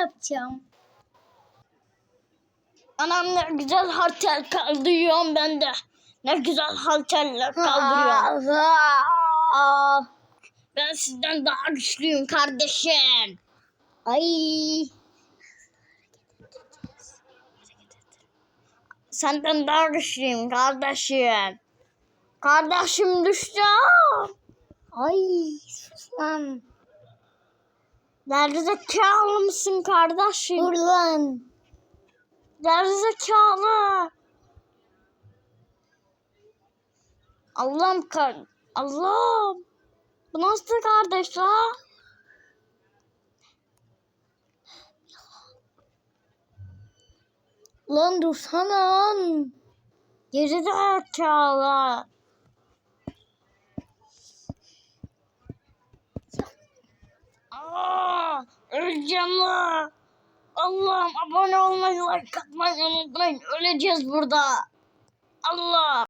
yapacağım. Anam ne güzel halter kaldırıyorum ben de. Ne güzel halterler kaldırıyorum. Ben sizden daha güçlüyüm kardeşim. Ay. Senden daha güçlüyüm kardeşim. Kardeşim düştü. Ay sus lan. Gerizekalı mısın kardeşim? Dur lan. Gerizekalı. Allah'ım kar... Allah'ım. Bu nasıl kardeş la? Lan dursana lan. Gerizekalı. Aa, öleceğim la. Allah'ım abone olmayı, like atmayı unutmayın. Öleceğiz burada. Allah.